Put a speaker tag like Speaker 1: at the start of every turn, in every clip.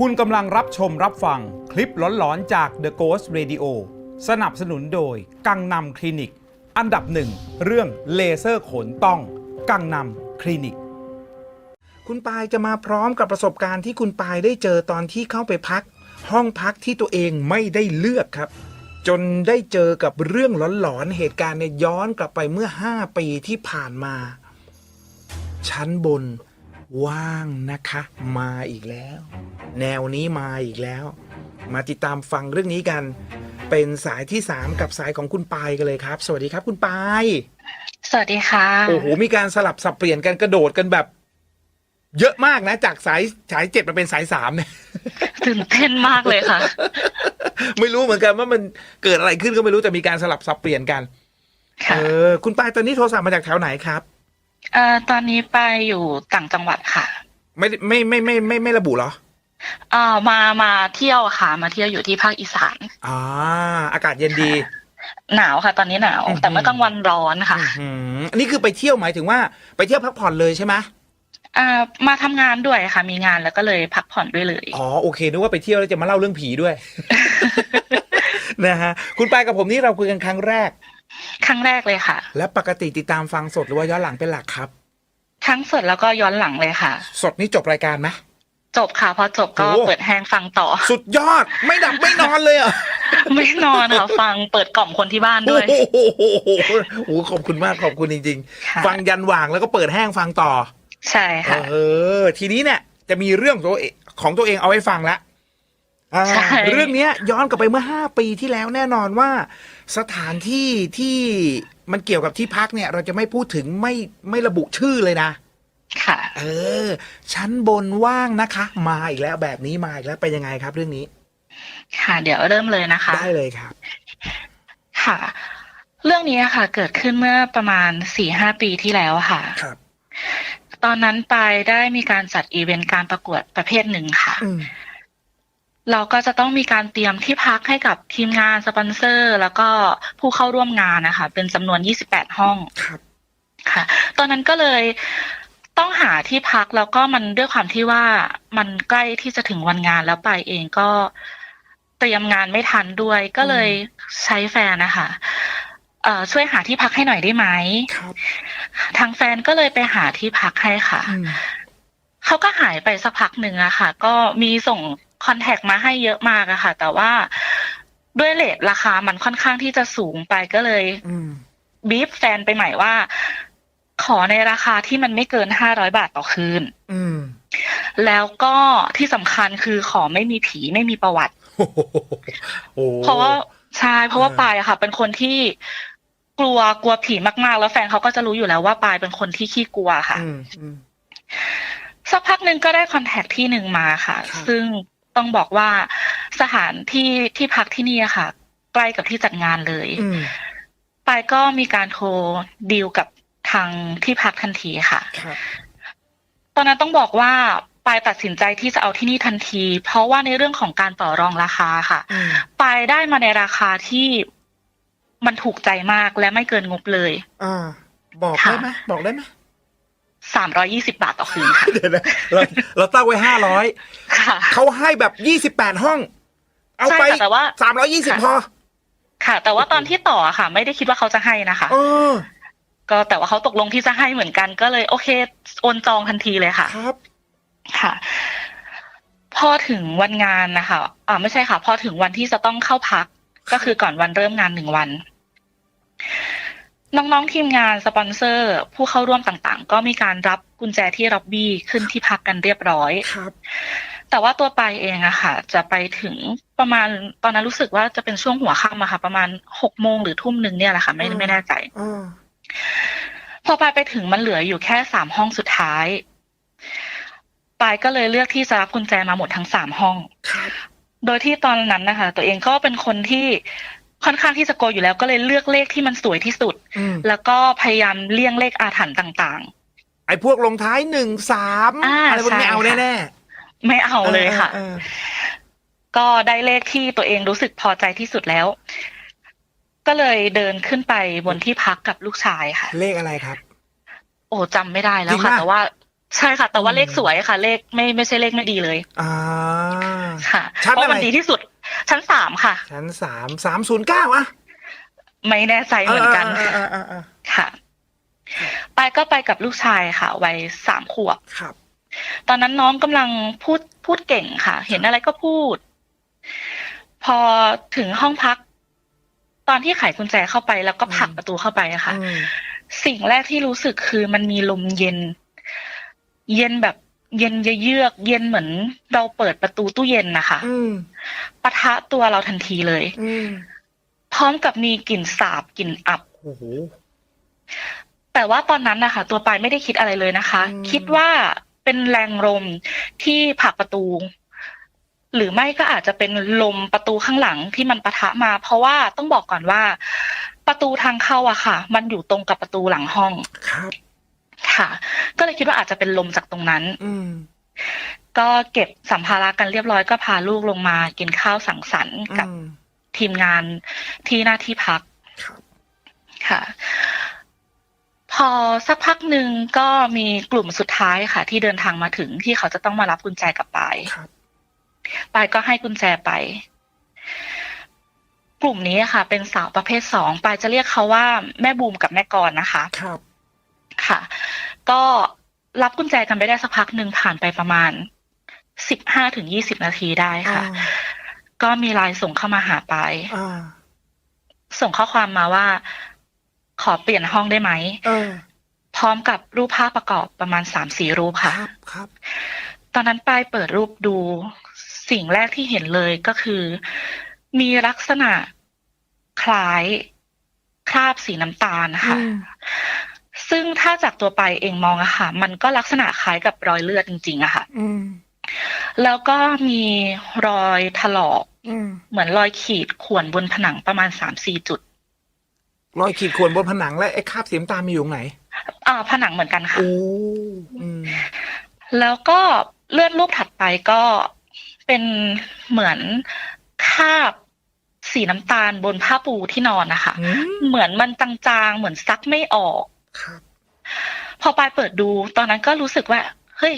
Speaker 1: คุณกำลังรับชมรับฟังคลิปหลอนๆจาก The Ghost Radio สนับสนุนโดย กังนำคลินิก อันดับหนึ่งเรื่องเลเซอร์ขนต้อง กังนำคลินิก
Speaker 2: คุณปายจะมาพร้อมกับประสบการณ์ที่คุณปายได้เจอตอนที่เข้าไปพัก ห้องพักที่ตัวเองไม่ได้เลือกครับ จนได้เจอกับเรื่องหลอนๆเหตุการณ์เนี่ยย้อนกลับไปเมื่อ 5 ปีที่ผ่านมา ชั้นบน ว่างนะคะ มาอีกแล้ว แนวนี้มาอีกแล้ว มาติดตามฟังเรื่องนี้กัน เป็นสายที่ 3 กับสายของคุณปายกันเลยครับ สวัสดีครับคุณปาย
Speaker 3: สวัสดีค่ะ
Speaker 2: โอ้โหมีการสลับสับเปลี่ยนกันกระโดดกันแบบ เยอะมากนะ จากสายสายเจ็ดมาเป็นสายสามเนี่ย
Speaker 3: ตื่นเต้นมากเลยค่ะ
Speaker 2: ไม่รู้เหมือนกันว่ามันเกิดอะไรขึ้นก็ไม่รู้แต่มีการสลับสับเปลี่ยนกัน
Speaker 3: ค่ะ
Speaker 2: เออ คุณปายตอนนี้โทรศัพท์มาจากแถวไหนครับ
Speaker 3: เอ่อตอนนี้ไปอยู่ต่างจังหวัดค่ะ
Speaker 2: ไม่ได้ไม่ไม่ไม่ไม่ไม่ระบุเหรอ
Speaker 3: เอ่อมามาเที่ยวค่ะ มาเที่ยวอยู่ที่ภาคอีสาน
Speaker 2: อ่าอากาศเย็นดี
Speaker 3: หนาวค่ะ ตอนนี้หนาว
Speaker 2: อือหือ
Speaker 3: แต่เมื่อกลางวันร้อนค่ะ
Speaker 2: อื้อหืออันนี้คือไปเที่ยวหมายถึงว่าไปเที่ยวพักผ่อนเลยใช่ไหม
Speaker 3: เอ่อมาทำงานด้วยค่ะ มีงานแล้วก็เลยพักผ่อนด้วยเลย
Speaker 2: อ๋อโอเคนึกว่าไปเที่ยวแล้วจะมาเล่าเรื่องผีด้วย นะฮะคุณปายกับผมนี่เราคุยกันครั้งแรก
Speaker 3: ครั้งแรกเลยค่ะ
Speaker 2: และปกติติดตามฟังสดหรือว่าย้อนหลังเป็นหลักครับ
Speaker 3: ทั้งสดแล้วก็ย้อนหลังเลยค่ะ
Speaker 2: สดนี่จบรายการไหม
Speaker 3: จบค่ะพอจบก็
Speaker 2: โอ้
Speaker 3: เปิดแฮงฟังต่อ
Speaker 2: สุดยอดไม่ดับไม่นอนเลยเหรอะ
Speaker 3: ไม่นอนค่ะ ฟังเปิดกล่อมคนที่บ้านด้วย
Speaker 2: โอ้โหโอ้โหขอบคุณมากขอบคุณจริง
Speaker 3: ค่ะ
Speaker 2: ๆ ฟังยันหว่างแล้วก็เปิดแห้งฟังต่อ
Speaker 3: ใช่ค่ะ
Speaker 2: เออ ทีนี้เนี่ยจะมีเรื่องตัวเองของตัวเองเอาไว้ฟังละ อ่า
Speaker 3: ใช่
Speaker 2: เรื่องเนี้ยย้อนกลับไปเมื่อห้าปีที่แล้วแน่นอนว่า สถานที่ที่มันเกี่ยวกับที่พักเนี่ย เราจะไม่พูดถึงไม่ไม่ระบุชื่อเลยนะ
Speaker 3: ค่ะ
Speaker 2: เออ ชั้นบนว่างนะคะ มาอีกแล้วแบบนี้มาอีกแล้วเป็นยังไงครับ เรื่องนี้
Speaker 3: ค่ะ เดี๋ยวเริ่มเลยนะคะ
Speaker 2: ได้เลยครับ
Speaker 3: ค่ะ เรื่องนี้ค่ะ เกิดขึ้นเมื่อประมาณสี่ห้าปีที่แล้วค่ะ
Speaker 2: ครับ
Speaker 3: ตอนนั้นไปได้มีการจัดอีเวนต์การประกวดประเภทหนึ่งค่ะ
Speaker 2: อืม
Speaker 3: เราก็จะต้องมีการเตรียมที่พักให้กับทีมงานสปอนเซอร์ แล้วก็ผู้เข้าร่วมงานนะคะ เป็นจำนวน 28 ห้อง
Speaker 2: ครับ
Speaker 3: ค่ะ ตอนนั้นก็เลยต้องหาที่พักแล้วก็มันด้วยความที่ว่ามันใกล้ที่จะถึงวันงานแล้วไปเองก็เตรียมงานไม่ทันด้วย ก็เลยใช้แฟนนะคะเอ่อช่วยหาที่พักให้หน่อยได้ไหม
Speaker 2: ครับ
Speaker 3: ทางแฟนก็เลยไปหาที่พักให้ค่ะ
Speaker 2: อืม
Speaker 3: เขาก็หายไปสักพักหนึ่งอะค่ะ ก็มีส่ง คอนแทคมาให้เยอะมากอะค่ะ แต่ว่าด้วยเลทราคามันค่อนข้างที่จะสูงไปก็เลย
Speaker 2: อืม
Speaker 3: บีฟแฟนไปใหม่ว่า ขอในราคาที่มันไม่เกินห้าร้อยบาทต่อคืน
Speaker 2: อืม
Speaker 3: แล้วก็ที่สำคัญคือขอไม่มีผีไม่มีประวัติ
Speaker 2: โอ้โหโอ้
Speaker 3: เพราะว่าใช่เพราะว่า
Speaker 2: เออ
Speaker 3: ปายอะค่ะ เป็นคนที่กลัวกลัวผีมากๆ แล้วแฟนเขาก็จะรู้อยู่แล้วว่าปายเป็นคนที่ขี้กลัวค่ะ
Speaker 2: อืมอืม
Speaker 3: สักพักหนึ่งก็ได้คอนแทคที่หนึ่งมาค่ะ
Speaker 2: ครับ
Speaker 3: ซึ่ง ต้องบอกว่าสถานที่ที่พักที่นี่อะค่ะ ใกล้กับที่จัดงานเลย
Speaker 2: อืม
Speaker 3: ปายก็มีการโทรดีลกับทางที่พักทันทีค่ะ
Speaker 2: ครับ
Speaker 3: ตอนนั้นต้องบอกว่าปายตัดสินใจที่จะเอาที่นี่ทันที เพราะว่าในเรื่องของการต่อรองราคาค่ะ
Speaker 2: อืม
Speaker 3: ปายได้มาในราคาที่มันถูกใจมากและไม่เกินงบเลย
Speaker 2: อ่าบอก
Speaker 3: ค่ะ
Speaker 2: ได้ไหมบอกได้ไหม
Speaker 3: สามร้อยี่สิบาทต่อคืนค่ะ
Speaker 2: เดี๋ยวนะเราเราตั้งไว้ห้าร้อย
Speaker 3: ค่ะ
Speaker 2: เขาให้แบบยี่สิบแปดห้อง เอาไป
Speaker 3: ใช่ค่ะแต่ว่า
Speaker 2: สามร้อยยี่สิบ
Speaker 3: ค่ะ
Speaker 2: พอ
Speaker 3: ค่ะ แต่ว่าตอนที่ต่ออะค่ะ ไม่ได้คิดว่าเขาจะให้นะคะ
Speaker 2: เออ
Speaker 3: ก็แต่ว่าเขาตกลงที่จะให้เหมือนกันก็เลยโอเคโอนจองทันทีเลยค่ะ
Speaker 2: ครับ
Speaker 3: ค่ะ พอถึงวันงานนะคะอ่าไม่ใช่ค่ะ พอถึงวันที่จะต้องเข้าพัก ก็คือก่อนวันเริ่มงานหนึ่งวัน น้องๆทีมงานสปอนเซอร์ ผู้เข้าร่วมต่างๆ ก็มีการรับกุญแจที่ร็อบบี้ขึ้นที่พักกันเรียบร้อย
Speaker 2: ครับ
Speaker 3: แต่ว่าตัวไปายเองอะค่ะ จะไปถึงประมาณตอนนั้นรู้สึกว่าจะเป็นช่วงหัวค่ำอะค่ะ ประมาณหกโมงหรือทุ่มหนึ่งเนี่ยแหละค่ะ ไม่
Speaker 2: อืม
Speaker 3: ไม่แน่ใจ
Speaker 2: อ่า
Speaker 3: พอปายไปถึงมันเหลืออยู่แค่สามห้องสุดท้ายปายก็เลยเลือกที่จะรับกุญแจมาหมดทั้งสามห้อง
Speaker 2: ครับ
Speaker 3: โดยที่ตอนนั้นนะคะ ตัวเองก็เป็นคนที่ ค่อนข้างที่จะโกลัวอยู่แล้วก็เลยเลือกเลขที่มันสวยที่สุด
Speaker 2: อืม
Speaker 3: แล้วก็พยายามเลี่ยงเลขอาถรรพ์ต่าง
Speaker 2: ไอ้พวกลงท้ายหนึ่งสาม
Speaker 3: อ่า
Speaker 2: อะไรพวกนี้
Speaker 3: ใช่
Speaker 2: เอา
Speaker 3: ค่ะ
Speaker 2: แน่
Speaker 3: ๆ ไม่เอา
Speaker 2: ๆ
Speaker 3: เลยค่ะ
Speaker 2: ออ
Speaker 3: ก็ได้เลขที่ตัวเองรู้สึกพอใจที่สุดแล้ว ก็เลยเดินขึ้นไปบนที่พักกับลูกชายค่ะ
Speaker 2: เลขอะไรครับ
Speaker 3: โอ้จำไม่ได้แล้
Speaker 2: จริ
Speaker 3: ว
Speaker 2: ง
Speaker 3: ค่ะ
Speaker 2: ปะ
Speaker 3: แต่ว่าใช่ค่ะ แต่ว่า
Speaker 2: อืม
Speaker 3: เลขสวยค่ะ เลขไม่ไม่ใช่เลขไม่ดีเลย
Speaker 2: อ่า
Speaker 3: ค่ะ
Speaker 2: ชั้น
Speaker 3: เพราะมัน
Speaker 2: อะไร
Speaker 3: ดีที่สุด ชั้นสามค่ะ
Speaker 2: ชั้นสามสามศูนย์เก้าอะ
Speaker 3: ไม่แน่ใจเหมือนกัน
Speaker 2: อ่าอ่าอ่าอ่า
Speaker 3: ค่ะไปก็ไปกับลูกชายค่ะวัยสามขวบ
Speaker 2: ครับ
Speaker 3: ตอนนั้นน้องกำลังพูดพูดเก่งค่ะ เห็นอะไรก็พูด พอถึงห้องพัก ตอนที่ไขกุญแจเข้าไปแล้วก็ผลักประตูเข้าไปอะค่ะ
Speaker 2: อืม
Speaker 3: สิ่งแรกที่รู้สึกคือมันมีลมเย็น เย็นแบบ เย็นเยือกๆเย็นเหมือน เราเปิดประตูตู้เย็นนะคะ
Speaker 2: อืม
Speaker 3: ปะทะตัวเราทันทีเลย
Speaker 2: อืม
Speaker 3: พร้อมกับมีกลิ่นสาบกลิ่นอับ
Speaker 2: โอ้โห
Speaker 3: แต่ว่าตอนนั้นนะคะตัวปายไม่ได้คิดอะไรเลยนะคะ
Speaker 2: อืม
Speaker 3: คิดว่าเป็นแรงลมที่ผลักประตู หรือไม่ก็อาจจะเป็นลมประตูข้างหลังที่มันปะทะมา เพราะว่าต้องบอกก่อนว่า ประตูทางเข้าอะค่ะ มันอยู่ตรงกับประตูหลังห้อง
Speaker 2: ครับ
Speaker 3: ค่ะ ก็เลยคิดว่าอาจจะเป็นลมจากตรงนั้น
Speaker 2: อืม
Speaker 3: ก็เก็บสัมภาระกันเรียบร้อยก็พาลูกลงมากินข้าวสังสรรค์กับ
Speaker 2: อืม
Speaker 3: ทีมงานที่หน้าที่พัก
Speaker 2: ครับ
Speaker 3: ค่ะ พอสักพักหนึ่งก็มีกลุ่มสุดท้ายค่ะ ที่เดินทางมาถึงที่เขาจะต้องมารับกุญแจกลับไป
Speaker 2: ครับ
Speaker 3: ปายก็ให้กุญแจไป กลุ่มนี้ค่ะ เป็นสาวประเภทสองปายจะเรียกเขาว่าแม่บูมกับแม่กรนะคะ
Speaker 2: ครับ
Speaker 3: ค่ะ ก็รับกุญแจกันไปได้สักพักหนึ่งผ่านไปประมาณสิบห้าถึงยี่สิบนาทีได้ค่ะ
Speaker 2: อ่า
Speaker 3: ก็มีไลน์ส่งเข้ามาหาปาย
Speaker 2: อ่า
Speaker 3: ส่งข้อความมาว่า ขอเปลี่ยนห้องได้ไหม
Speaker 2: เออ
Speaker 3: พร้อมกับรูปภาพประกอบประมาณสามสี่รูป
Speaker 2: ค
Speaker 3: ค่ะ
Speaker 2: รับครับ
Speaker 3: ตอนนั้นปายเปิดรูปดูสิ่งแรกที่เห็นเลยก็คือ มีลักษณะคล้ายคราบสีน้ำตาลนะคะ
Speaker 2: อืม
Speaker 3: ซึ่งถ้าจากตัวปายเองมองอะค่ะ มันก็ลักษณะคล้ายกับรอยเลือดจริง ๆอะค่ะ
Speaker 2: อืม
Speaker 3: แล้วก็มีรอยถลอก
Speaker 2: อืม
Speaker 3: เหมือนรอยขีดข่วนบนผนังประมาณสามสี่จุด
Speaker 2: รอยขีดข่วนบนผนังและไอ้คราบสีน้ำตาลมีอยู่ตรงไหน
Speaker 3: อ่าผนังเหมือนกันค่ะ
Speaker 2: โอ้อืม
Speaker 3: แล้วก็เลื่อนรูปถัดไปก็เป็นเหมือนคราบสีน้ำตาลบนผ้าปูที่นอนนะคะ
Speaker 2: อืม
Speaker 3: เหมือนมันจางๆ เหมือนซักไม่ออก
Speaker 2: ครับ
Speaker 3: พอปายเปิดดูตอนนั้นก็รู้สึกว่า เฮ้ย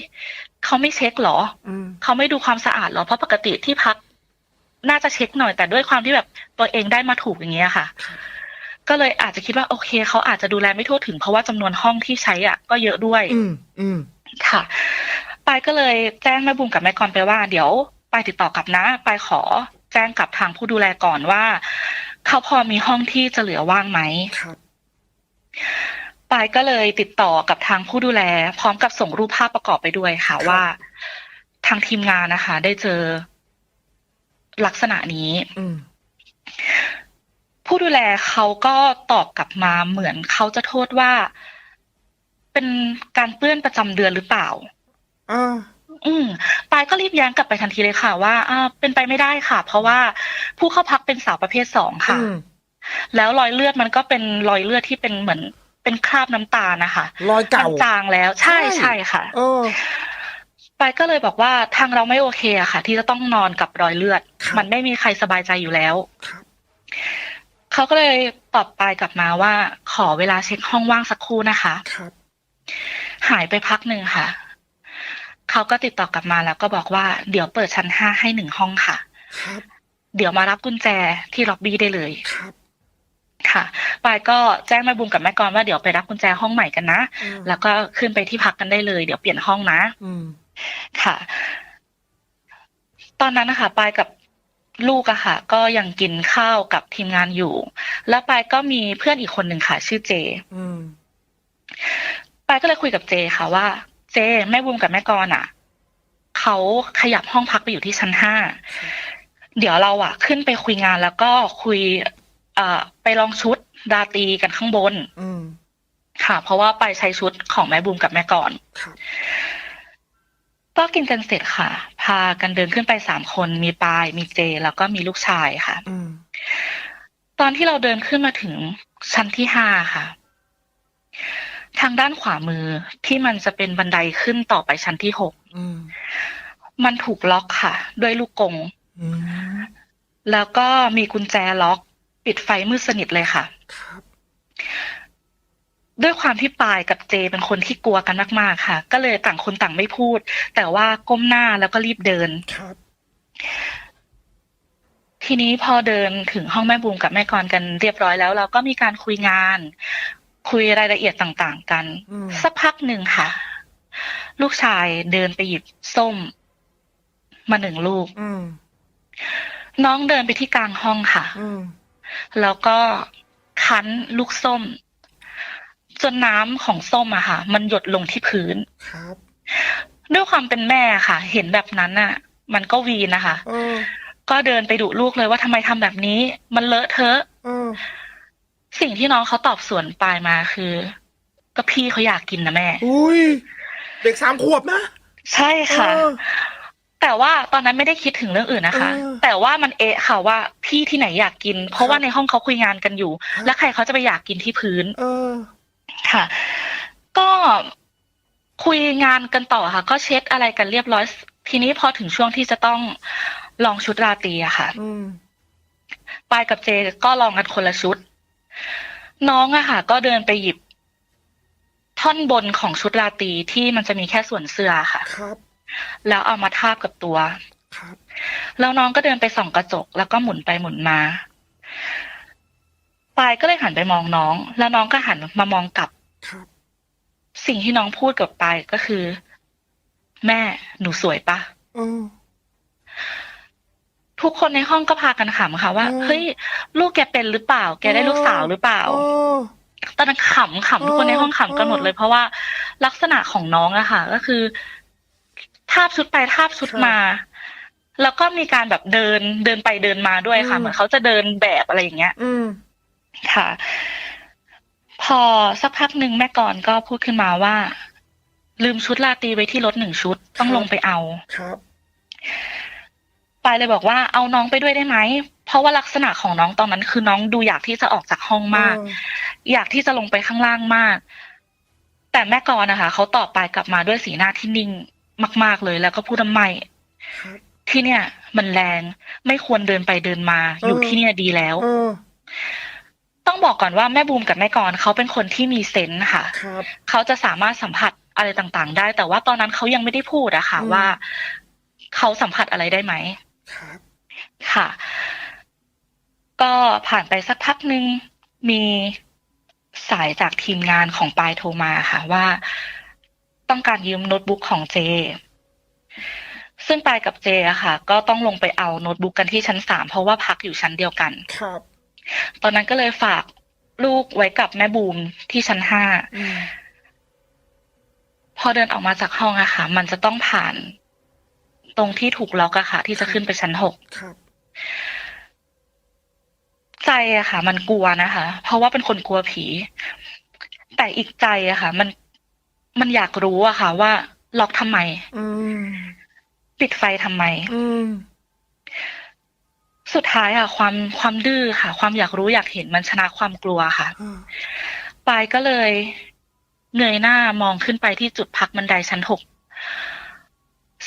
Speaker 3: เขาไม่เช็คเหรอ
Speaker 2: อืม
Speaker 3: เขาไม่ดูความสะอาดเหรอ เพราะปกติที่พัก น่าจะเช็คหน่อย แต่ด้วยความที่แบบตัวเองได้มาถูกอย่างเงี้ยค่ะ ก็เลยอาจจะคิดว่าโอเคเขาอาจจะดูแลไม่ทั่วถึงเพราะว่าจำนวนห้องที่ใช้อะ ก็เยอะด้วย
Speaker 2: อืมอืม
Speaker 3: ค่ะปายก็เลยแจ้งแม่บุมกับแม่กรไปว่า เดี๋ยวปายติดต่อกลับนะปายขอแจ้งกับทางผู้ดูแลก่อนว่า เขาพอมีห้องที่จะเหลือว่างไหม
Speaker 2: ครับ
Speaker 3: ปายก็เลยติดต่อกับทางผู้ดูแล พร้อมกับส่งรูปภาพประกอบไปด้วยค่ะ
Speaker 2: ครับ
Speaker 3: ว่าทางทีมงานนะคะ ได้เจอลักษณะนี้
Speaker 2: อืม
Speaker 3: ผู้ดูแลเขาก็ตอบกลับมาเหมือนเขาจะโทษว่า เป็นการเปื้อนประจำเดือนหรือเปล่า
Speaker 2: อ่า
Speaker 3: อืมปายก็รีบแย้งกลับไปทันทีเลยค่ะ ว่าอ่าเป็นไปไม่ได้ค่ะ เพราะว่าผู้เข้าพักเป็นสาวประเภทสองค่ะ
Speaker 2: อืม
Speaker 3: แล้วรอยเลือดมันก็เป็นรอยเลือดที่เป็นเหมือน เป็นคราบน้ำตาลนะคะ
Speaker 2: รอยเก่า
Speaker 3: มันจางแล้ว ใช่
Speaker 2: ใช่
Speaker 3: ใช่ค่ะ
Speaker 2: เออ
Speaker 3: ปายก็เลยบอกว่าทางเราไม่โอเคอะค่ะ ที่จะต้องนอนกับรอยเลือด
Speaker 2: ครับ
Speaker 3: มันไม่มีใครสบายใจอยู่แล้ว
Speaker 2: ครับ
Speaker 3: เขาก็เลยตอบปายกลับมาว่า ขอเวลาเช็คห้องว่างสักครู่นะคะ
Speaker 2: ครับ
Speaker 3: หายไปพักหนึ่งค่ะเขาก็ติดต่อกลับมาแล้วก็บอกว่าเดี๋ยวเปิดชั้นห้าให้หนึ่งห้องค่ะ
Speaker 2: ครับ
Speaker 3: เดี๋ยวมารับกุญแจที่ล็อบบี้ได้เลย
Speaker 2: ครับ
Speaker 3: ค่ะปายก็แจ้งแม่บุมกับแม่กรว่าเดี๋ยวไปรับกุญแจห้องใหม่กันนะ
Speaker 2: อืม
Speaker 3: แล้วก็ขึ้นไปที่พักกันได้เลย เดี๋ยวเปลี่ยนห้องนะ
Speaker 2: อืม
Speaker 3: ค่ะ ตอนนั้นนะคะปายกับลูกอะค่ะ ก็ยังกินข้าวกับทีมงานอยู่ แล้วปายก็มีเพื่อนอีกคนหนึ่งค่ะ ชื่อเจ
Speaker 2: อืม
Speaker 3: ปายก็เลยคุยกับเจค่ะว่า เจแม่บุมกับแม่กรอะเขาขยับห้องพักไปอยู่ที่ชั้นห้าเดี๋ยวเราอะขึ้นไปคุยงานแล้วก็คุยเอ่อไปลองชุดราตรีกันข้างบน
Speaker 2: อืม
Speaker 3: ค่ะ เพราะว่าไปใช้ชุดของแม่บุมกับแม่กร
Speaker 2: ครับ
Speaker 3: ก็กินกันเสร็จค่ะ พากันเดินขึ้นไปสามคนมีปายมีเจ แล้วก็มีลูกชายค่ะ
Speaker 2: อืม
Speaker 3: ตอนที่เราเดินขึ้นมาถึงชั้นที่ห้าค่ะ ทางด้านขวามือที่มันจะเป็นบันไดขึ้นต่อไปชั้นที่หก
Speaker 2: อืม
Speaker 3: มันถูกล็อกค่ะ ด้วยลูกกรง
Speaker 2: อืม
Speaker 3: แล้วก็มีกุญแจล็อก ปิดไฟมืดสนิทเลยค่ะ
Speaker 2: ครับ
Speaker 3: ด้วยความที่ปายกับเจเป็นคนที่กลัวกันมาก ๆ ค่ะ ก็เลยต่างคนต่างไม่พูด แต่ว่าก้มหน้าแล้วก็รีบเดิน
Speaker 2: ครับ
Speaker 3: ทีนี้พอเดินถึงห้องแม่บูมกับแม่กรกันเรียบร้อยแล้ว เราก็มีการคุยงาน คุยรายละเอียดต่าง ๆ กัน
Speaker 2: อืม
Speaker 3: สักพักหนึ่งค่ะ ลูกชายเดินไปหยิบส้ม มาหนึ่งลูก
Speaker 2: อืม
Speaker 3: น้องเดินไปที่กลางห้องค่ะ
Speaker 2: อืม
Speaker 3: แล้วก็คั้นลูกส้ม จนน้ำของส้มอะค่ะ มันหยดลงที่พื้น
Speaker 2: ครับ
Speaker 3: ด้วยความเป็นแม่ค่ะ เห็นแบบนั้นอะมันก็วีนนะคะ
Speaker 2: เออ
Speaker 3: ก็เดินไปดุลูกเลยว่าทำไมทำแบบนี้ มันเลอะเทอะ
Speaker 2: เออ
Speaker 3: สิ่งที่น้องเขาตอบสวนปลายมาคือ ก็พี่เขาอยากกินนะแม่
Speaker 2: อุ้ย เด็กสามขวบนะ
Speaker 3: ใช่ค่ะ
Speaker 2: เออ
Speaker 3: แต่ว่าตอนนั้นไม่ได้คิดถึงเรื่องอื่นนะคะ
Speaker 2: เออ
Speaker 3: แต่ว่ามันเอะค่ะว่าพี่ที่ไหนอยากกิน เพราะว่าในห้องเขาคุยงานกันอยู่
Speaker 2: ครับ
Speaker 3: แล้วใครเขาจะไปอยากกินที่พื้น
Speaker 2: เออ
Speaker 3: ค่ะ ก็คุยงานกันต่อค่ะ ก็เช็ดอะไรกันเรียบร้อย ทีนี้พอถึงช่วงที่จะต้องลองชุดราตรีอะค่ะ
Speaker 2: อืม
Speaker 3: ปายกับเจก็ลองกันคนละชุด น้องอะค่ะ ก็เดินไปหยิบ ท่อนบนของชุดราตรีที่มันจะมีแค่ส่วนเสื้อค่ะ
Speaker 2: ครับ
Speaker 3: แล้วเอามาทาบกับตัว
Speaker 2: ครับ
Speaker 3: แล้วน้องก็เดินไปส่องกระจก แล้วก็หมุนไปหมุนมาปายก็เลยหันไปมองน้อง แล้วน้องก็หันมามองกลับ
Speaker 2: ครับ
Speaker 3: สิ่งที่น้องพูดกับปายก็คือ แม่หนูสวยปะ
Speaker 2: เออ
Speaker 3: ทุกคนในห้องก็พากันขำค่ะว่า
Speaker 2: อืม
Speaker 3: เฮ้ยลูกแกเป็นหรือเปล่า แกได้ลูกสาวหรือเปล่า
Speaker 2: เออ
Speaker 3: ตอนนั้นขำขำทุกคนในห้องขำกันหมดเลย เพราะว่าลักษณะของน้องอะค่ะ ก็คือ ทาบชุดไปทาบชุดมา แล้วก็มีการแบบเดินเดินไปเดินมาด้วยค่ะ เหมือนเขาจะเดินแบบอะไรอย่างเงี้ย
Speaker 2: อืม
Speaker 3: ค่ะ พอสักพักหนึ่งแม่กรก็พูดขึ้นมาว่า ลืมชุดราตรีไว้ที่รถหนึ่งชุดต้องลงไปเอา
Speaker 2: ครับ
Speaker 3: ปายเลยบอกว่าเอาน้องไปด้วยได้ไหม เพราะว่าลักษณะของน้องตอนนั้น คือน้องดูอยากที่จะออกจากห้องมาก
Speaker 2: เออ
Speaker 3: อยากที่จะลงไปข้างล่างมาก แต่แม่กรนะคะเขาตอบปายกลับมาด้วยสีหน้าที่นิ่ง มาก ๆเลยแล้วก็พูดว่าไม่
Speaker 2: ครับ
Speaker 3: ที่เนี่ย มันแรงไม่ควรเดินไปเดินมา อยู่
Speaker 2: เออ
Speaker 3: ที่เนี่ยดีแล้ว
Speaker 2: เออ
Speaker 3: ต้องบอกก่อนว่าแม่บูมกับแม่กรเขาเป็นคนที่มีเซนส์ค่ะ
Speaker 2: ครับ
Speaker 3: เขาจะสามารถสัมผัสอะไรต่างๆ ได้ แต่ว่าตอนนั้นเขายังไม่ได้พูดอะค่ะ
Speaker 2: อืม
Speaker 3: ว่าเขาสัมผัสอะไรได้ไหม
Speaker 2: ครับ
Speaker 3: ค่ะ ก็ผ่านไปสักพักหนึ่งมีสายจากทีมงานของปายโทรมาค่ะว่า ต้องการยืมโน้ตบุ๊กของเจ ซึ่งปายกับเจอะค่ะ ก็ต้องลงไปเอาโน้ตบุ๊กกันที่ชั้นสามเพราะว่าพักอยู่ชั้นเดียวกัน
Speaker 2: ครับ
Speaker 3: ตอนนั้นก็เลยฝากลูกไว้กับแม่บูมที่ชั้นห้า
Speaker 2: อืม
Speaker 3: พอเดินออกมาจากห้องอะค่ะ มันจะต้องผ่านตรงที่ถูกล็อกอะค่ะ ที่จะขึ้นไปชั้นหก
Speaker 2: ครับ
Speaker 3: ใจอะค่ะ มันกลัวนะคะ เพราะว่าเป็นคนกลัวผี แต่อีกใจอะค่ะ มัน มันอยากรู้อะค่ะ ว่าล็อกทำไม
Speaker 2: อืม
Speaker 3: ปิดไฟทำไม
Speaker 2: อืม
Speaker 3: สุดท้ายอะความความดื้อค่ะ ความอยากรู้อยากเห็นมันชนะความกลัวค่ะ
Speaker 2: อ่า
Speaker 3: ปายก็เลยเงยหน้ามองขึ้นไปที่จุดพักบันไดชั้นหก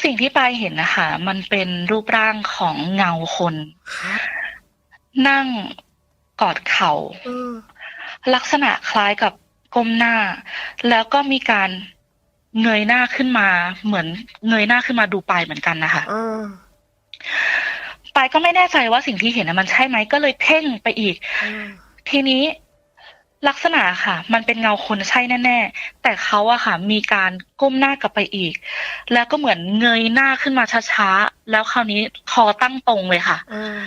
Speaker 3: สิ่งที่ปายเห็นนะคะมันเป็นรูปร่างของเงาคน
Speaker 2: ครับ
Speaker 3: นั่งกอดเข่า
Speaker 2: เออ
Speaker 3: ลักษณะคล้ายกับ ก้มหน้า แล้วก็มีการเงยหน้าขึ้นมา เหมือนเงยหน้าขึ้นมาดูปายเหมือนกันนะคะ
Speaker 2: อ่า
Speaker 3: ปายก็ไม่แน่ใจว่าสิ่งที่เห็นน่ะมันใช่ไหมก็เลยเพ่งไปอีก
Speaker 2: อ่า
Speaker 3: ทีนี้ลักษณะค่ะ มันเป็นเงาคนใช่แน่ๆแต่เขาอะค่ะ มีการก้มหน้ากลับไปอีก แล้วก็เหมือนเงยหน้าขึ้นมาช้าๆแล้วคราวนี้คอตั้งตรงเลยค่ะ
Speaker 2: อ่า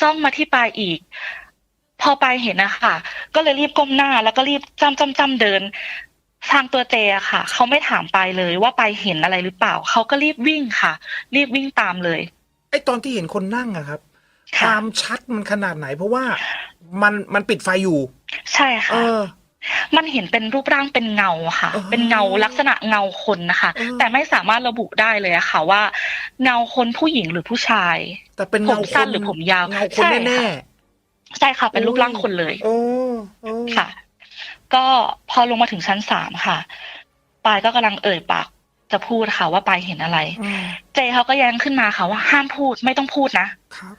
Speaker 3: จ้องมาที่ปลายอีก พอปลายเห็นนะคะก็เลยรีบก้มหน้าแล้วก็รีบจ้ำจ้ำจ้ำเดินทางตัวเจอะค่ะ เขาไม่ถามปลายเลยว่าปลายเห็นอะไรหรือเปล่า เขาก็รีบวิ่งค่ะ รีบวิ่งตามเลย
Speaker 2: ไอตอนที่เห็นคนนั่งอะครับค
Speaker 3: ค่ะ
Speaker 2: วามชัดมันขนาดไหน เพราะว่ามันมันปิดไฟอยู่
Speaker 3: ใช่
Speaker 2: เอ
Speaker 3: ค่ะ
Speaker 2: อ
Speaker 3: มันเห็นเป็นรูปร่างเป็นเงาค่ะ
Speaker 2: อ๋อ
Speaker 3: เป็นเงาลักษณะเงาคนนะคะ
Speaker 2: อ๋อ
Speaker 3: แต่ไม่สามารถระบุได้เลยอะค่ะว่า เงาคนผู้หญิงหรือผู้ชาย
Speaker 2: แต่เป็น
Speaker 3: ผ
Speaker 2: เงามค
Speaker 3: สั้
Speaker 2: น
Speaker 3: นหรือผมยาว
Speaker 2: เงาคน
Speaker 3: ใช่
Speaker 2: แน่
Speaker 3: ค่ะ ใช่ค่ะ เป็นรูปร่างคนเลย
Speaker 2: ๆโอ้โอ้
Speaker 3: ค่ะ ก็พอลงมาถึงชั้นสามค่ะ ปายก็กำลังเอ่ยปากจะพูดค่ะ ว่าปายเห็นอะไร
Speaker 2: อืม
Speaker 3: เจเขาก็แย้งขึ้นมาค่ะว่าห้ามพูดไม่ต้องพูดนะ
Speaker 2: ครับ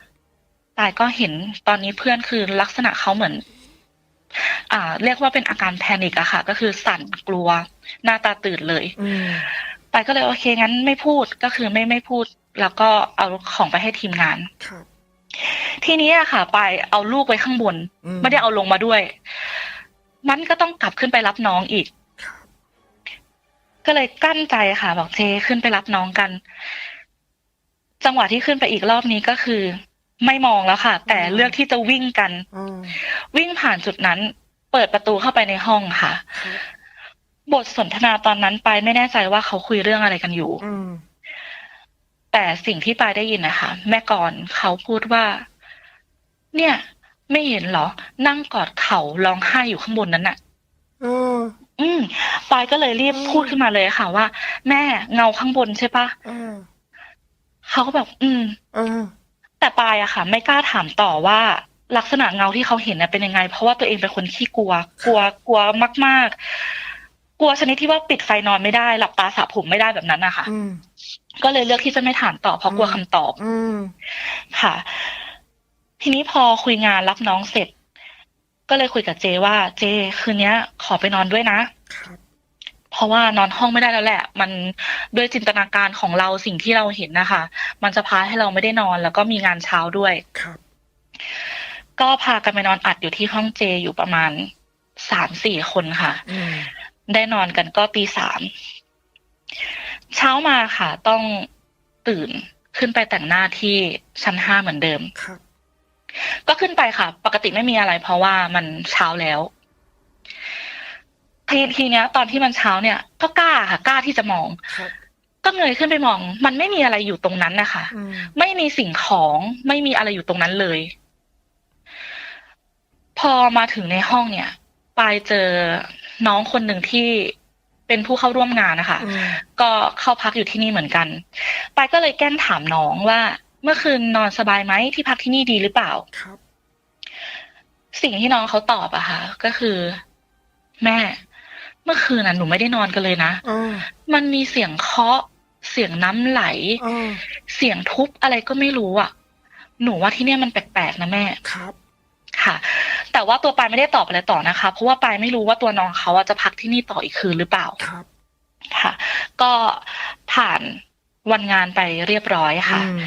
Speaker 3: ปายก็เห็นตอนนี้เพื่อนคือลักษณะเขาเหมือน อ่า เรียกว่าเป็นอาการแพนิคอะค่ะ ก็คือสั่นกลัว หน้าตาตื่นเลย
Speaker 2: อืม
Speaker 3: ปายก็เลยโอเคงั้นไม่พูดก็คือไม่ไม่พูด แล้วก็เอาของไปให้ทีมงาน
Speaker 2: ครับ
Speaker 3: ทีนี้อะค่ะปายเอาลูกไว้ข้างบน
Speaker 2: อื
Speaker 3: ไม่ได้เอาลงมาด้วย มันก็ต้องกลับขึ้นไปรับน้องอีก
Speaker 2: ครับ
Speaker 3: ก็เลยกั้นใจค่ะ บอกเจขึ้นไปรับน้องกัน จังหวะที่ขึ้นไปอีกรอบนี้ก็คือ ไม่มองแล้วค่ะ แต่เลือกที่จะวิ่งกัน
Speaker 2: อ๋อ
Speaker 3: วิ่งผ่านจุดนั้น เปิดประตูเข้าไปในห้องค่ะ
Speaker 2: ครับ
Speaker 3: บทสนทนาตอนนั้นไปายไม่แน่ใจว่าเขาคุยเรื่องอะไรกันอยู่
Speaker 2: อืม
Speaker 3: แต่สิ่งที่ปายได้ยินนะคะ แม่กรเขาพูดว่า เนี่ย ไม่เห็นเหรอ นั่งกอดเข่าร้องไห้อยู่ข้างบนนั้นน่ะ
Speaker 2: เออ
Speaker 3: อืมปายก็เลยรีบ
Speaker 2: อืม
Speaker 3: พูดขึ้นมาเลยค่ะ ว่า แม่เงาข้างบนใช่ปะ
Speaker 2: เออ
Speaker 3: เขาก็แบบ อืม
Speaker 2: เออ
Speaker 3: แต่ปายอะค่ะ ไม่กล้าถามต่อว่าลักษณะเงาที่เขาเห็นน่ะเป็นยังไง เพราะว่าตัวเองเป็นคนขี้กลัว กลัวกลัวมาก ๆ กลัวชนิดที่ว่าปิดไฟนอนไม่ได้ หลับตาสระผมไม่ได้แบบนั้นนะคะ
Speaker 2: อืม
Speaker 3: ก็เลยเลือกที่จะไม่ถามต่อเพราะกลัวคำตอบ
Speaker 2: อืม
Speaker 3: ค่ะ ทีนี้พอคุยงานรับน้องเสร็จ ก็เลยคุยกับเจว่า เจ คืนเนี้ยขอไปนอนด้วยนะ
Speaker 2: ครับ
Speaker 3: เพราะว่านอนห้องไม่ได้แล้วแหละ มันด้วยจินตนาการของเราสิ่งที่เราเห็นนะคะ มันจะพาให้เราไม่ได้นอนแล้วก็มีงานเช้าด้วย
Speaker 2: ครับ
Speaker 3: ก็พากันไปนอนอัดอยู่ที่ห้องเจอยู่ประมาณสามสี่คนค่ะ
Speaker 2: อืม
Speaker 3: ได้นอนกันก็ตีสาม เช้ามาค่ะ ต้องตื่นขึ้นไปแต่งหน้าที่ชั้นห้าเหมือนเดิม
Speaker 2: ครับ
Speaker 3: ก็ขึ้นไปค่ะ ปกติไม่มีอะไร เพราะว่ามันเช้าแล้ว ทีทีเนี้ย ตอนที่มันเช้าเนี่ย ก็กล้าค่ะ กล้าที่จะมอง
Speaker 2: ครับ
Speaker 3: ก็เงยขึ้นไปมอง มันไม่มีอะไรอยู่ตรงนั้นนะคะ
Speaker 2: อืม
Speaker 3: ไม่มีสิ่งของไม่มีอะไรอยู่ตรงนั้นเลย พอมาถึงในห้องเนี่ยปายเจอน้องคนหนึ่งที่ เป็นผู้เข้าร่วมงานนะคะ
Speaker 2: อืม
Speaker 3: ก็เข้าพักอยู่ที่นี่เหมือนกันปายก็เลยแกล้งถามน้องว่า เมื่อคืนนอนสบายไหมที่พักที่นี่ดีหรือเปล่า
Speaker 2: ครับ
Speaker 3: สิ่งที่น้องเขาตอบอะค่ะ ก็คือ แม่ เมื่อคืนน่ะหนูไม่ได้นอนกันเลยนะ
Speaker 2: อ๋อ
Speaker 3: มันมีเสียงเคาะ เสียงน้ำไหล
Speaker 2: อ๋อ
Speaker 3: เสียงทุบอะไรก็ไม่รู้อะหนูว่าที่เนี่ยมันแปลกๆนะแม่
Speaker 2: ครับ
Speaker 3: ค่ะ แต่ว่าตัวปายไม่ได้ตอบอะไรต่อนะคะ เพราะว่าปายไม่รู้ว่าตัวน้องเขาอะจะพักที่นี่ต่ออีกคืนหรือเปล่า
Speaker 2: ครับ
Speaker 3: ค่ะ ก็ผ่านวันงานไปเรียบร้อยค่ะ
Speaker 2: อืม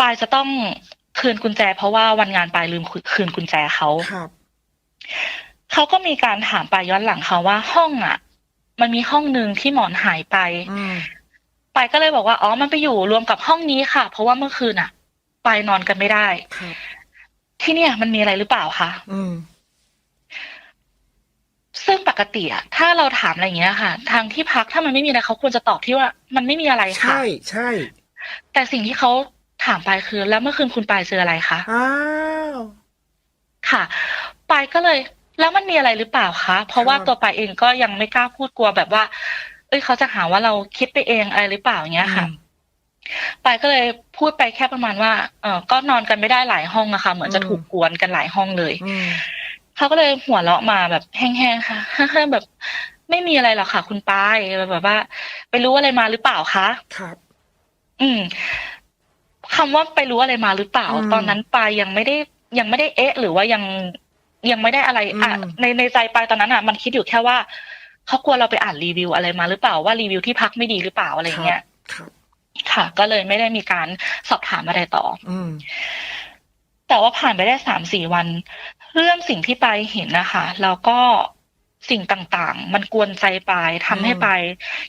Speaker 3: ปายจะต้องคืนกุญแจ เพราะว่าวันงานปายลืมคืนกุญแจเขา
Speaker 2: ครับ
Speaker 3: เขาก็มีการถามปายย้อนหลังเขาว่าห้องอะ มันมีห้องหนึ่งที่หมอนหายไป
Speaker 2: อืม
Speaker 3: ปายก็เลยบอกว่าอ๋อมันไปอยู่รวมกับห้องนี้ค่ะ เพราะว่าเมื่อคืนอะ ปายนอนกันไม่ได้
Speaker 2: ครับ
Speaker 3: ที่เนี่ยมันมีอะไรหรือเปล่าคะ
Speaker 2: อืม
Speaker 3: ซึ่งปกติอะถ้าเราถามอะไรอย่างเงี้ยค่ะ ทางที่พักถ้ามันไม่มีอะไรเขาควรจะตอบที่ว่า มันไม่มีอะไรค่ะ
Speaker 2: ใช่ใช่
Speaker 3: แต่สิ่งที่เขาถามไปคือ แล้วเมื่อคืนคุณปายเจออะไรคะ
Speaker 2: อ้าว
Speaker 3: ค่ะปายก็เลย แล้วมันมีอะไรหรือเปล่าคะเพราะว่า
Speaker 2: ครับ
Speaker 3: ตัวปายเองก็ยังไม่กล้าพูดกลัวแบบว่า เอ้ยเขาจะหาว่าเราคิดไปเองอะไรหรือเปล่าอย่างเงี้ยค่ะ ปายก็เลยพูดไปแค่ประมาณว่าเออก็นอนกันไม่ได้หลายห้องอะค่ะเหมือนจะ
Speaker 2: อืม
Speaker 3: ถูกกวนกันหลายห้องเลย
Speaker 2: อืม
Speaker 3: เขาก็เลยหัวเราะมาแบบแห้งๆค่ะแบบไม่มีอะไรหรอกค่ะ คุณปายแบบว่า ไปรู้อะไรมาหรือเปล่าคะ
Speaker 2: ครับ
Speaker 3: อืมคำว่าไปรู้อะไรมาหรือเปล่า
Speaker 2: อืม
Speaker 3: ตอนนั้นปายยังไม่ได้ยังไม่ได้เอ๊ะ หรือว่ายังยังไม่ได้อะไรอะ
Speaker 2: อืม
Speaker 3: ในในใจปายตอนนั้นอะ มันคิดอยู่แค่ว่าเขากลัวเราไปอ่านรีวิวอะไรมาหรือเปล่าว่ารีวิวที่พักไม่ดีหรือเปล่าอะไรอย่างเงี้ย
Speaker 2: ครับ
Speaker 3: ค่ะ ก็เลยไม่ได้มีการสอบถามอะไรต่อ
Speaker 2: อืม
Speaker 3: แต่ว่าผ่านไปได้สามสี่วัน เรื่องสิ่งที่ปายเห็นนะคะแล้วก็สิ่งต่างๆ มันกวนใจปายทำให้
Speaker 2: อืม
Speaker 3: ปาย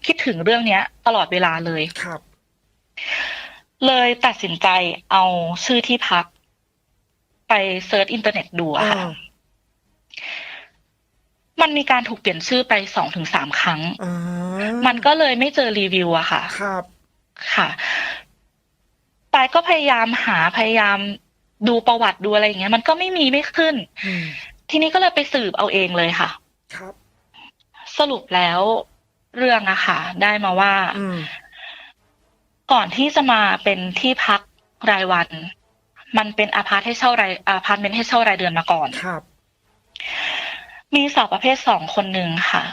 Speaker 3: คิดถึงเรื่องเนี้ย ตลอดเวลาเลย
Speaker 2: ครับ
Speaker 3: เลยตัดสินใจเอาชื่อที่พัก ไปเซิร์ชอินเทอร์เน็ตดูอะค่ะ
Speaker 2: อ่า
Speaker 3: มันมีการถูกเปลี่ยนชื่อไปสองถึงสามครั้ง
Speaker 2: อ่า
Speaker 3: มันก็เลยไม่เจอรีวิวอะค่ะ
Speaker 2: ครับ
Speaker 3: ค่ะ ปายก็พยายามหาพยายามดูประวัติดูอะไรอย่างเงี้ย มันก็ไม่มีไม่ขึ้น
Speaker 2: อืม
Speaker 3: ทีนี้ก็เลยไปสืบเอาเองเลยค่ะ
Speaker 2: ครับ
Speaker 3: สรุปแล้วเรื่องอะค่ะ ได้มาว่า
Speaker 2: อืม
Speaker 3: ก่อนที่จะมาเป็นที่พักรายวัน มันเป็นอาพาร์ตให้เช่ารายอาพาร์ตเมนต์ให้เช่ารายเดือนมาก่อน
Speaker 2: ครับ
Speaker 3: มีสาวประเภทสองคนหนึ่งค่ะ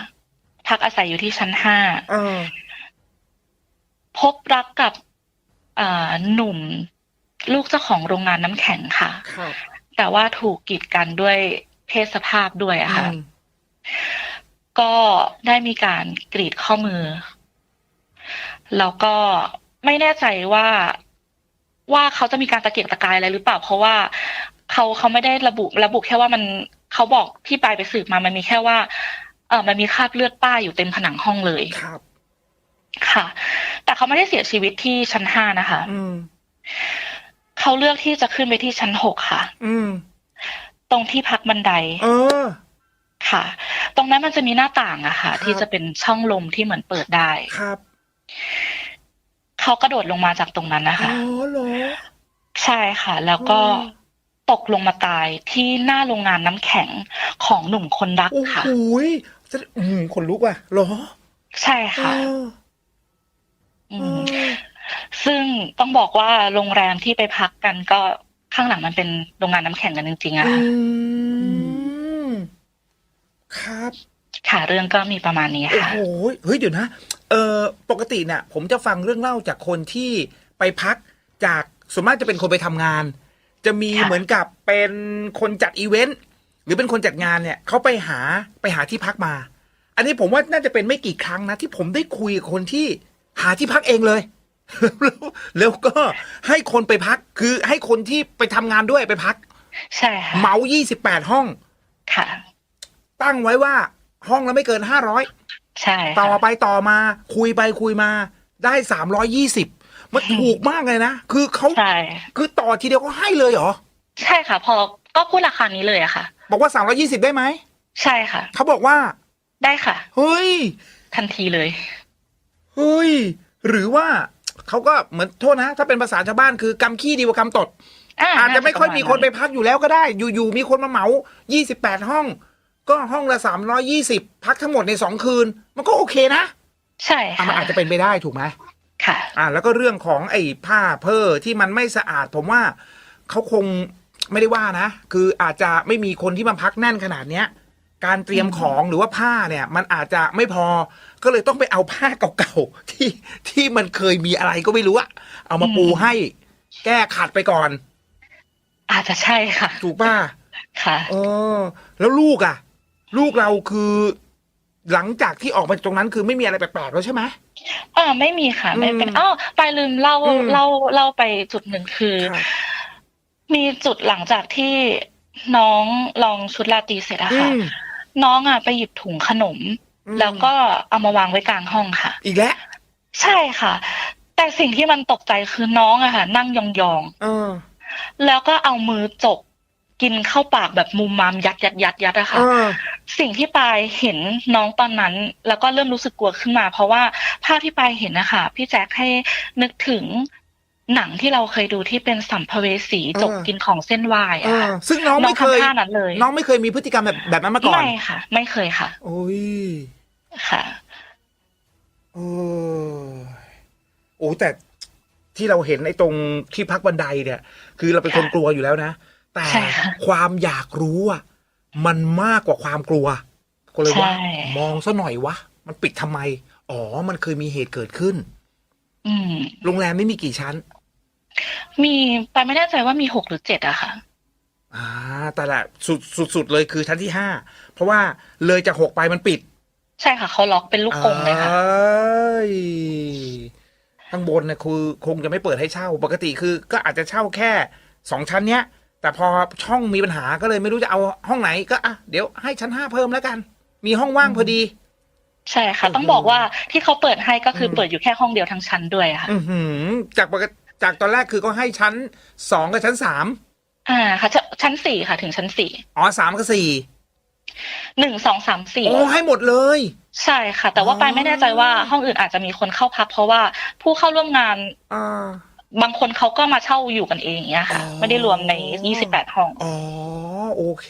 Speaker 3: พักอาศัยอยู่ที่ชั้นห้า
Speaker 2: เออ
Speaker 3: พบรักกับอ่าหนุ่มลูกเจ้าของโรงงานน้ำแข็งค่ะ
Speaker 2: ครับ
Speaker 3: แต่ว่าถูกกีดกันด้วยเพศสภาพด้วยอะค่ะ
Speaker 2: อืม
Speaker 3: ก็ได้มีการกรีดข้อมือ แล้วก็ไม่แน่ใจว่าว่าเขาจะมีการตะเกียกตะกายอะไรหรือเปล่า เพราะว่าเขาเขาไม่ได้ระบุระบุแค่ว่ามันเขาบอกที่ปลายไปสืบมามันมีแค่ว่า เออมันมีคราบเลือดป้ายอยู่เต็มผนังห้องเลย
Speaker 2: ครับ
Speaker 3: ค่ะ แต่เขาไม่ได้เสียชีวิตที่ชั้นห้านะคะ
Speaker 2: อืม
Speaker 3: เขาเลือกที่จะขึ้นไปที่ชั้นหกค่ะ
Speaker 2: อืม
Speaker 3: ตรงที่พักบันได
Speaker 2: เออ
Speaker 3: ค่ะ ตรงนั้นมันจะมีหน้าต่างอะค่ะ
Speaker 2: ครับ
Speaker 3: ที่จะเป็นช่องลมที่เหมือนเปิดได้
Speaker 2: ครับ
Speaker 3: เขากระโดดลงมาจากตรงนั้นนะ
Speaker 2: อ๋อ
Speaker 3: คะ
Speaker 2: เหรอ
Speaker 3: ใช่ค่ะ แล้วก็
Speaker 2: อ๋อ
Speaker 3: ตกลงมาตายที่หน้าโรงงานน้ำแข็งของหนุ่มคนรัก
Speaker 2: โอ้
Speaker 3: ค่ะ
Speaker 2: โหยจะอืมคนลุกว่ะเหรอ
Speaker 3: ใช่ค่ะ
Speaker 2: เออ
Speaker 3: อื
Speaker 2: เอ
Speaker 3: ม
Speaker 2: อ
Speaker 3: ซึ่งต้องบอกว่าโรงแรมที่ไปพักกันก็ข้างหลังมันเป็นโรงงานน้ำแข็งกันจริงๆอะ
Speaker 2: อื
Speaker 3: ค่ะ
Speaker 2: มครับ
Speaker 3: ค่ะเรื่องก็มีประมาณนี้
Speaker 2: โอ้
Speaker 3: ค่ะ
Speaker 2: โห เฮ้ย เดี๋ยวนะ เออปกติเนี่ยผมจะฟังเรื่องเล่าจากคนที่ไปพักจากส่วนมากจะเป็นคนไปทำงาน จะมี
Speaker 3: ค่ะ
Speaker 2: เหมือนกับเป็นคนจัดอีเวนต์หรือเป็นคนจัดงานเนี่ยเขาไปหาไปหาที่พักมา อันนี้ผมว่าน่าจะเป็นไม่กี่ครั้งนะ ที่ผมได้คุยกับคนที่ หาที่พักเองเลยแล้วแล้วก็ให้คนไปพักคือให้คนที่ไปทำงานด้วยไปพัก
Speaker 3: ใช่ค่ะ
Speaker 2: เหมายี่สิบแปดห้อง
Speaker 3: ค่ะ
Speaker 2: ตั้งไว้ว่าห้องละไม่เกินห้าร้อย
Speaker 3: ใช่
Speaker 2: ต่อ
Speaker 3: ค่ะ
Speaker 2: ไปต่อมา คุยไปคุยมา ได้สามร้อยี่สิบมันถูกมากเลยนะ คือเขา
Speaker 3: ใช่
Speaker 2: คือต่อทีเดียวก็ให้เลยเหรอ
Speaker 3: ใช่ค่ะ พอก็พูดราคานี้เลยอะค่ะ
Speaker 2: บอกว่าสามร้อยี่สิบได้ไหม
Speaker 3: ใช่ค่ะ
Speaker 2: เขาบอกว่า
Speaker 3: ได้ค่ะ
Speaker 2: เฮ้ย
Speaker 3: ทันทีเลย
Speaker 2: เฮ้ย หรือว่าเขาก็เหมือนโทษนะ ถ้าเป็นภาษาชาวบ้านคือกำขี้ดีกว่ากำตด อาจจะไม่ค่อยมีคนไปพักอยู่แล้วก็ได้ อยู่ๆมีคนมาเหมา 28 ห้อง ก็ห้องละ 320 พักทั้งหมดใน 2 คืน มันก็โอเคนะ
Speaker 3: ใช่
Speaker 2: อะ
Speaker 3: ค่ะ
Speaker 2: มันอาจจะเป็นไปได้ถูกไหม
Speaker 3: ค่ะ
Speaker 2: อ่า แล้วก็เรื่องของไอ้ผ้าเพ้อที่มันไม่สะอาด ผมว่าเขาคงไม่ได้ว่านะ คืออาจจะไม่มีคนที่มาพักแน่นขนาดเนี้ย การเตรียมของหรือว่าผ้าเนี่ย มันอาจจะไม่พอก็เลยต้องไปเอาผ้าเก่าๆที่ที่มันเคยมีอะไรก็ไม่รู้อะเอามาปู
Speaker 3: อืม
Speaker 2: ให้ แก้ขัดไปก่อน
Speaker 3: อาจจะใช่ค่ะ
Speaker 2: ถูกป่ะ
Speaker 3: ค่ะ
Speaker 2: เออ แล้วลูกอะลูกเราคือหลังจากที่ออกมาจากตรงนั้นคือไม่มีอะไรแปลกๆแล้วใช่ไหม
Speaker 3: เออไม่มีค่ะ ไม่เป็น
Speaker 2: อืม
Speaker 3: อ้อไปลืมเล่า
Speaker 2: อืม
Speaker 3: เล่าเล่าไปจุดหนึ่งคือ
Speaker 2: ครับ
Speaker 3: มีจุดหลังจากที่น้องลองชุดราตรีเสร็จอะ
Speaker 2: อื
Speaker 3: ค่ะ
Speaker 2: ม
Speaker 3: น้องอะไปหยิบถุงขนม
Speaker 2: อืม
Speaker 3: แล้วก็เอามาวางไว้กลางห้องค่ะ
Speaker 2: อีกแล้ว
Speaker 3: ใช่ค่ะ แต่สิ่งที่มันตกใจคือน้องอะค่ะ นั่งยอง
Speaker 2: เออ
Speaker 3: ๆแล้วก็เอามือจกกินเข้าปากแบบมุมมามยัดยัดยัดยัดอะ
Speaker 2: เอ
Speaker 3: ค่ะ
Speaker 2: อ
Speaker 3: สิ่งที่ปายเห็นน้องตอนนั้น แล้วก็เริ่มรู้สึกกลัวขึ้นมา เพราะว่าภาพที่ปายเห็นนะคะพี่แจ็คให้นึกถึง หนังที่เราเคยดูที่เป็นสัมภเวสีจก
Speaker 2: เออ
Speaker 3: กินของเส้นไหว
Speaker 2: เอ
Speaker 3: อะ
Speaker 2: อ
Speaker 3: ค่ะ
Speaker 2: ซึ่งน้อง
Speaker 3: น้อ
Speaker 2: ไม่
Speaker 3: ง
Speaker 2: เคย
Speaker 3: ทำท่านั้นเลย
Speaker 2: น้องไม่เคยมีพฤติกรรมแบบแบบนั้นมาก่อน
Speaker 3: ไม่ค่ะ ไม่เคยค่ะ
Speaker 2: โอ้ย
Speaker 3: ค่ะ
Speaker 2: เออโอ้แต่ที่เราเห็นไอ้ตรงที่พักบันไดเนี่ย คือเราเป็นคน
Speaker 3: ค่ะ
Speaker 2: กลัวอยู่แล้วนะ แต่
Speaker 3: ใช่ค่ะ
Speaker 2: ความอยากรู้อะมันมากกว่าความกลัว ก็เลยว่า
Speaker 3: ใช่
Speaker 2: มองซะหน่อยวะมันปิดทำไม อ๋อ มันเคยมีเหตุเกิดขึ้น
Speaker 3: อืม
Speaker 2: โรงแรมไม่มีกี่ชั้น
Speaker 3: มีปายไม่แน่ใจว่ามีหกหรือเจ็ดอะค่ะ
Speaker 2: อ่าแต่ละสุดสุดสุดเลยคือชั้นที่ห้าเพราะว่าเลยจากหกไปมันปิด
Speaker 3: ใช่ค่ะเขาล็อกเป็นลูกกรงเลยค่ะ
Speaker 2: เอ้ยข้างบนเนี่ยคือคงจะไม่เปิดให้เช่า ปกติคือ ก็อาจจะเช่าแค่สองชั้นเนี้ย แต่พอช่องมีปัญหาก็เลยไม่รู้จะเอาห้องไหนก็อะเดี๋ยวให้ชั้นห้าเพิ่มแล้วกัน มีห้องว่างพอดี
Speaker 3: ใช่ค่ะ
Speaker 2: โอ้โห
Speaker 3: ต้องบอกว่าที่เขาเปิดให้ก็คืออ
Speaker 2: ม
Speaker 3: เปิดอยู่แค่ห้องเดียวทั้งชั้นด้วยอะค่ะ
Speaker 2: อือหือจากปกติ จากตอนแรกคือก็ให้ชั้นสองกับชั้นสาม
Speaker 3: อ่าค่ะชั้นชั้นสี่ค่ะ ถึงชั้นสี่
Speaker 2: อ๋อสามกับสี่
Speaker 3: หนึ่งสองสามสี่
Speaker 2: โอ้ให้หมดเลย
Speaker 3: ใช่ค่ะ แต่ว่า
Speaker 2: อ๋อ
Speaker 3: ปายไม่แน่ใจว่าห้องอื่นอาจจะมีคนเข้าพัก เพราะว่าผู้เข้าร่วมงาน
Speaker 2: อ่า
Speaker 3: บางคนเขาก็มาเช่าอยู่กันเองอย่างเงี้ยค่ะ
Speaker 2: อ๋อ
Speaker 3: ไม่ได้รวมในยี่สิบแปดห้อง
Speaker 2: อ๋อ โอเค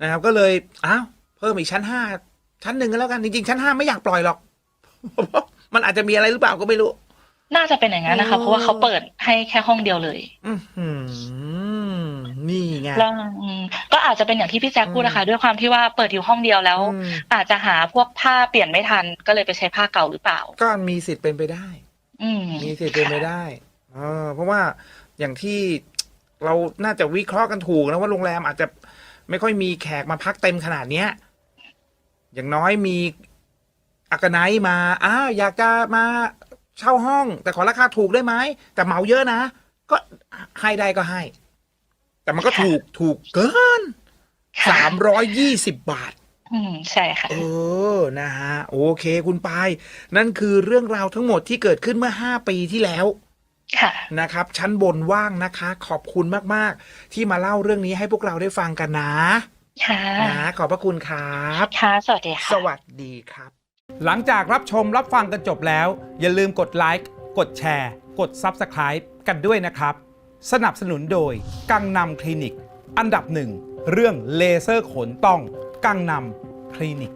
Speaker 2: นะครับ ก็เลยอ้าวเพิ่มอีกชั้นห้าชั้นหนึ่งก็แล้วกัน จริง ๆ ชั้นห้าไม่อยากปล่อยหรอก มันอาจจะมีอะไรหรือเปล่าก็ไม่รู้
Speaker 3: น่าจะเป็นอย่างนั้นนะคะ
Speaker 2: อ๋อ
Speaker 3: เพราะว่าเขาเปิดให้แค่ห้องเดียวเลย
Speaker 2: อือหือนี่ไง
Speaker 3: แล้วอืมก็อาจจะเป็นอย่างที่พี่แจ็คพูดนะคะ ด้วยความที่ว่าเปิดอยู่ห้องเดียวแล้ว
Speaker 2: อืม
Speaker 3: อาจจะหาพวกผ้าเปลี่ยนไม่ทัน ก็เลยไปใช้ผ้าเก่าหรือเปล่า
Speaker 2: ก็มีสิทธิ์เป็นไปได้
Speaker 3: อืม
Speaker 2: มีสิทธิ์เป็นไปได้เออเพราะว่าอย่างที่เราน่าจะวิเคราะห์กันถูกนะว่าโรงแรมอาจจะไม่ค่อยมีแขกมาพักเต็มขนาดเนี้ย อย่างน้อยมีอากไนท์มาอ้าวอยากจะมา เช่าห้อง แต่ขอราคาถูกได้ไหมแต่เหมาเยอะนะ ก็ให้ได้ก็ให้ แต่มันก็ถูกถูกเกิน
Speaker 3: ค่ะ
Speaker 2: สามร้อยยี่สิบบาท
Speaker 3: อืมใช่ค่ะ
Speaker 2: เออ นะฮะ โอเคคุณปาย นั่นคือเรื่องราวทั้งหมดที่เกิดขึ้นเมื่อ5ปีที่แล้ว
Speaker 3: ค่ะ
Speaker 2: นะครับ ชั้นบนว่างนะคะ ขอบคุณมาก ๆ ที่มาเล่าเรื่องนี้ให้พวกเราได้ฟังกันนะ
Speaker 3: ค่ะ
Speaker 2: นะ ขอบพระคุณครับ
Speaker 3: ค่ะ สวัสดีค่ะ
Speaker 2: สวัสดีครับ
Speaker 1: หลังจากรับชมรับฟังกันจบแล้ว อย่าลืมกดไลค์กดแชร์ กด Subscribe กันด้วยนะครับ สนับสนุนโดย กังนำคลินิก อันดับหนึ่งเรื่องเลเซอร์ขนต้อง กังนำคลินิก